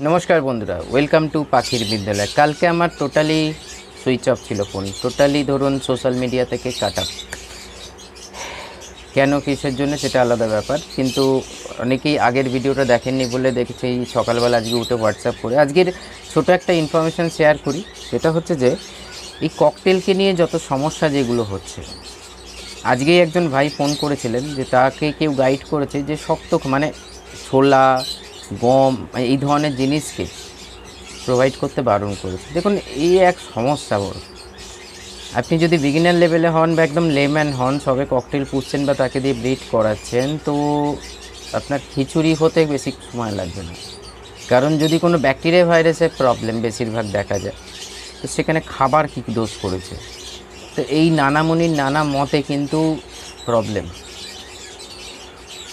নমস্কার বন্ধুরা welcome to পাখির বিদ্যালয়। কালকে আমার টোটালি সুইচ অফ ছিল ফোন টোটালি ধরুন সোশ্যাল মিডিয়া থেকে কাট আপ কেন, কিসের জন্য, সেটা আলাদা ব্যাপার। কিন্তু অনেকেই আগের ভিডিওটা দেখেননি বলে দেখেছি, সকালবেলা আজকে উঠে হোয়াটসঅ্যাপ করে। আজকের ছোট একটা ইনফরমেশান শেয়ার করি। সেটা হচ্ছে যে, এই ককটেলকে নিয়ে যত সমস্যা যেগুলো হচ্ছে, আজকেই একজন ভাই ফোন করেছিলেন যে তাকে কেউ গাইড করেছে যে শক্ত মানে ছোলা গম এই ধরনের জিনিসকে প্রোভাইড করতে বারণ করেছে। দেখুন, এই এক সমস্যা বড়। আপনি যদি বিগিনার লেভেলে হন বা একদম লেম্যান হন, সবে ককটেল পুষছেন বা তাকে দিয়ে ব্রিড করাচ্ছেন, তো আপনার খিচুড়ি হতে বেশি সময় লাগবে না। কারণ যদি কোনো ব্যাকটেরিয়া ভাইরাসের প্রবলেম বেশিরভাগ দেখা যায়, তো সেখানে খাবার কী দোষ করেছে? তো এই নানামুনির নানা মতে কিন্তু প্রবলেম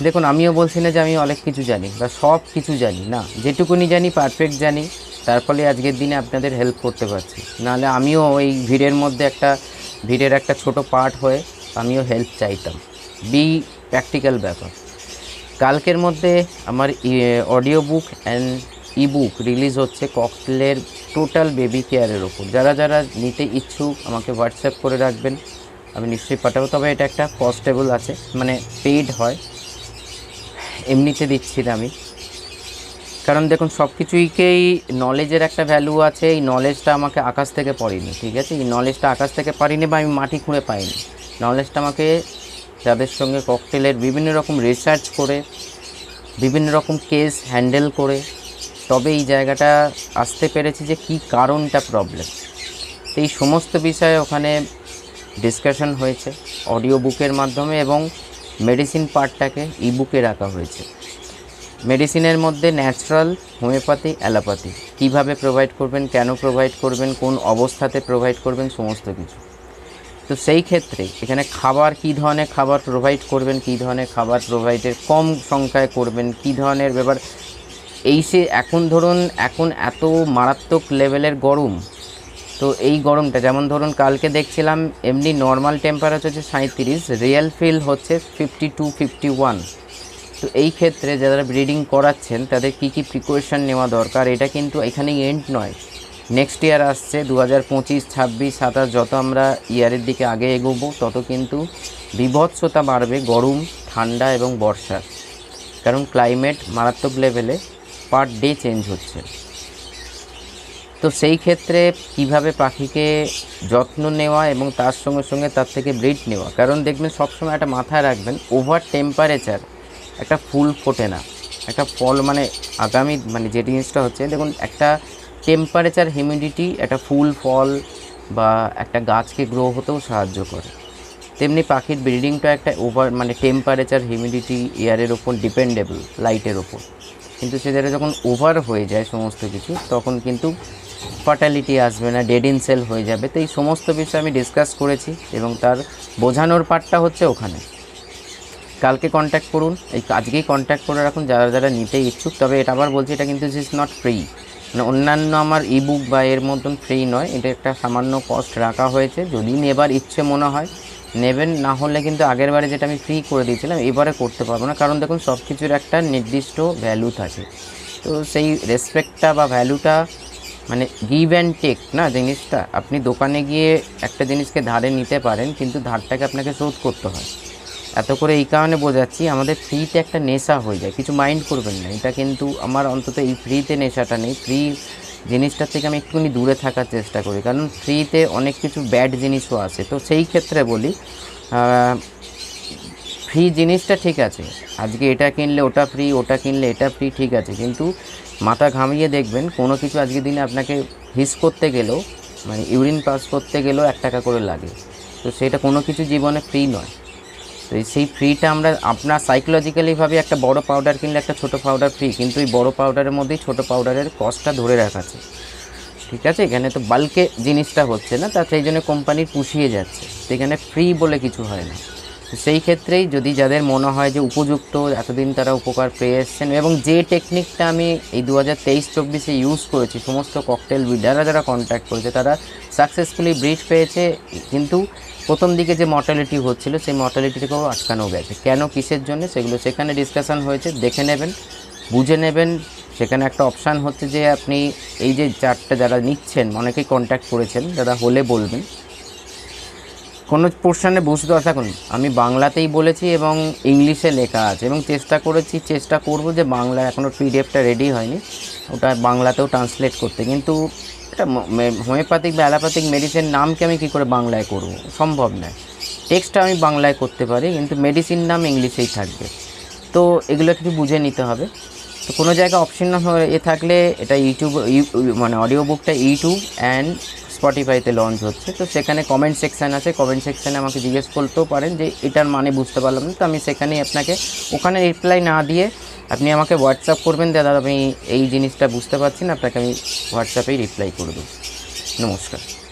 দেখুন, আমিও বলছি না যে আমি অনেক কিছু জানি বা সব কিছু জানি, না। যেটুকুনি জানি পারফেক্ট জানি তার ফলে আজকের দিনে আপনাদের হেল্প করতে পারছি। নাহলে আমিও ওই ভিড়ের মধ্যে একটা, ভিড়ের একটা ছোট পার্ট হয়ে আমিও হেল্প চাইতাম। বি প্র্যাকটিক্যাল ব্যাপার। কালকের মধ্যে আমার audio book and e book release হচ্ছে ককটেলের টোটাল বেবি কেয়ারের ওপর। যারা যারা নিতে ইচ্ছুক, আমাকে হোয়াটসঅ্যাপ করে রাখবেন। আমি নিশ্চয়ই পাঠাবো। তবে এটা একটা কস্টেবল আছে মানে পেইড হয়। এমনিতে দিচ্ছি আমি কারণ দেখুন সব কিছুইকেই নলেজের একটা ভ্যালু আছে, এই নলেজটা আমাকে আকাশ থেকে পড়িনি, ঠিক আছে? এই নলেজটা আকাশ থেকে পারিনি বা আমি মাটি খুঁড়ে পাইনি। নলেজটা আমাকে যাদের সঙ্গে ককটেলের বিভিন্ন রকম রিসার্চ করে, বিভিন্ন রকম কেস হ্যান্ডেল করে, তবে এই জায়গাটা আসতে পেরেছি যে কি কারণটা প্রবলেম এই সমস্ত বিষয়ে ওখানে ডিসকাশন হয়েছে অডিও বুকের মাধ্যমে এবং মেডিসিন পার্টটাকে ই বুকে রাখা হয়েছে। মেডিসিনের মধ্যে ন্যাচারাল হোমিওপ্যাথি, অ্যালোপ্যাথি। কীভাবে প্রোভাইড করবেন, কেন প্রোভাইড করবেন, কোন অবস্থাতে প্রোভাইড করবেন, সমস্ত কিছু। তো সেই ক্ষেত্রে এখানে খাবার কী ধরনের খাবার প্রোভাইড করবেন, কী ধরনের খাবার প্রোভাইডের কম সংখ্যায় করবেন, কী ধরনের ব্যাপার। এই সে এখন ধরুন, এখন এত মারাত্মক লেভেলের গরম তো এই গরমটা, যেমন ধরুন কালকে দেখছিলাম, এমনি নর্মাল টেম্পারেচার হচ্ছে সাঁত্রিশ রিয়েল ফিল হচ্ছে ফিফটি টু ফিফটি ওয়ান তো এই ক্ষেত্রে যারা ব্রিডিং করাচ্ছেন, তাদের কী কী প্রিকশন নেওয়া দরকার? এটা কিন্তু এখানে এন্ড নয়। নেক্সট ইয়ার আসছে দু হাজার পঁচিশ, ছাব্বিশ, সাতাশ, যত আমরা ইয়ারের দিকে আগে এগোবো, তত কিন্তু বিভৎসতা বাড়বে গরম, ঠান্ডা এবং বর্ষার। কারণ ক্লাইমেট মারাত্মক লেভেলে পার ডে চেঞ্জ হচ্ছে। তো সেই ক্ষেত্রে কীভাবে পাখিকে যত্ন নেওয়া এবং তার সঙ্গে সঙ্গে তার থেকে ব্রিড নেওয়া? কারণ দেখবেন সবসময় একটা মাথায় রাখবেন ওভার টেম্পারেচার একটা ফুল ফোটে না। একটা ফল মানে আগামী মানে যে জিনিসটা হচ্ছে, দেখুন একটা টেম্পারেচার হিউমিডিটি একটা ফুল, ফল বা একটা গাছকে গ্রো হতেও সাহায্য করে। তেমনি পাখির ব্রিডিংটা একটা ওভার মানে টেম্পারেচার হিউমিডিটি এয়ারের ওপর ডিপেন্ডেবল লাইটের ওপর কিন্তু সেটা যখন ওভার হয়ে যায় সমস্ত কিছু, তখন কিন্তু ফার্টালিটি আসবে না ডেড ইন সেল হয়ে যাবে। তো এই সমস্ত বিষয় আমি ডিসকাস করেছি এবং তার বোঝানোর পার্টটা হচ্ছে ওখানে। কালকে কন্ট্যাক্ট করুন। এই আজকেই কন্ট্যাক্ট করে রাখুন, যারা যারা নিতে ইচ্ছুক। তবে এটা আবার বলছি, এটা কিন্তু ইজ নট ফ্রি মানে অন্যান্য আমার ই বুক বা এর মতন ফ্রি নয়। এটা একটা সামান্য কস্ট রাখা হয়েছে। যদি নেবার ইচ্ছে মনে হয়, নেবেন। না হলে কিন্তু আগের বারে যেটা আমি ফ্রি করে দিয়েছিলাম, এবারে করতে পারব না। কারণ দেখুন সব কিছুর একটা নির্দিষ্ট ভ্যালু থাকে। তো সেই রেসপেক্টটা বা ভ্যালুটা মানে গিভ অ্যান্ড টেক না, জিনিসটা। আপনি দোকানে গিয়ে একটা জিনিসকে ধারে নিতে পারেন, কিন্তু ধারটাকে আপনাকে শোধ করতে হয়। এত করে এই কারণে বোঝাচ্ছি, আমাদের ফ্রিতে একটা নেশা হয়ে যায়। কিছু মাইন্ড করবেন না। এটা কিন্তু আমার অন্তত এই ফ্রিতে নেশাটা নেই। ফ্রি জিনিসটার থেকে আমি একটুখানি দূরে থাকার চেষ্টা করি। কারণ ফ্রিতে অনেক কিছু ব্যাড জিনিসও আছে। তো সেই ক্ষেত্রে বলি ফ্রি জিনিসটা ঠিক আছে। আজকে এটা কিনলে ওটা ফ্রি ওটা কিনলে এটা ফ্রি ঠিক আছে। কিন্তু মাথা ঘামিয়ে দেখবেন, কোনো কিছু আজকের দিনে আপনাকে হিস করতে গেলেও মানে ইউরিন পাস করতে গেলেও এক টাকা করে লাগে। তো সেটা কোনো কিছু জীবনে ফ্রি নয়। তো সেই ফ্রিটা আমরা, আপনার সাইকোলজিক্যালিভাবে একটা বড় পাউডার কিনলে একটা ছোট পাউডার ফ্রি কিন্তু এই বড় পাউডারের মধ্যেই ছোট পাউডারের কস্টটা ধরে রাখাছে ঠিক আছে? এখানে তো বাল্কে জিনিসটা হচ্ছে না, তা সেই জন্য কোম্পানি পুষিয়ে যাচ্ছে। সেখানে ফ্রি বলে কিছু হয় না। সেই ক্ষেত্রেই যদি যাদের মনে হয় যে উপযুক্ত, এতদিন তারা উপকার পেয়ে এসছেন এবং যে টেকনিকটা আমি এই দু হাজার তেইশ চব্বিশে ইউজ করেছি, সমস্ত ককটেল ব্রিডাররা যারা কন্ট্যাক্ট করেছে, তারা সাকসেসফুলি ব্রিড পেয়েছে। কিন্তু প্রথম দিকে যে মর্টালিটি হচ্ছিল, সেই মর্টালিটিকেও আটকানো গেছে। কেন, কিসের জন্য? সেগুলো সেখানে ডিসকাশন হয়েছে, দেখে নেবেন, বুঝে নেবেন। সেখানে একটা অপশান হচ্ছে যে আপনি এই যে চারটে যারা নিচ্ছেন, অনেকেই কন্ট্যাক্ট করেছেন, যারা হলে বলবেন। কোনো পোর্শনে বুঝতে থাকুন। আমি বাংলাতেই বলেছি এবং ইংলিশে লেখা আছে এবং চেষ্টা করেছি, চেষ্টা করব যে বাংলা এখনও পিডিএফটা রেডি হয়নি। ওটা বাংলাতেও ট্রান্সলেট করতে। কিন্তু এটা হোমিওপ্যাথিক বা অ্যালোপ্যাথিক মেডিসিন নামকে আমি কী করে বাংলায় করব? সম্ভব নয়। টেক্সটটা আমি বাংলায় করতে পারি, কিন্তু মেডিসিন নাম ইংলিশেই থাকবে। তো এগুলো কিছু বুঝে নিতে হবে। তো কোনো জায়গায় অপশন এ থাকলে এটা ইউটিউব ইউ- মানে অডিও বুকটা ইউটিউব অ্যান্ড স্পটিফাইতে লঞ্চ হচ্ছে। তো সেখানে কমেন্ট সেকশান আছে। কমেন্ট সেকশানে আমাকে জিজ্ঞেস করতেও পারেন যে এটার মানে বুঝতে পারলাম না। তো আমি সেখানেই আপনাকে ওখানে রিপ্লাই না দিয়ে আপনি আমাকে হোয়াটসঅ্যাপ করবেন। দাদা, আমি এই জিনিসটা বুঝতে পারছি না। আপনাকে আমি হোয়াটসঅ্যাপেই রিপ্লাই করে দেবো। নমস্কার।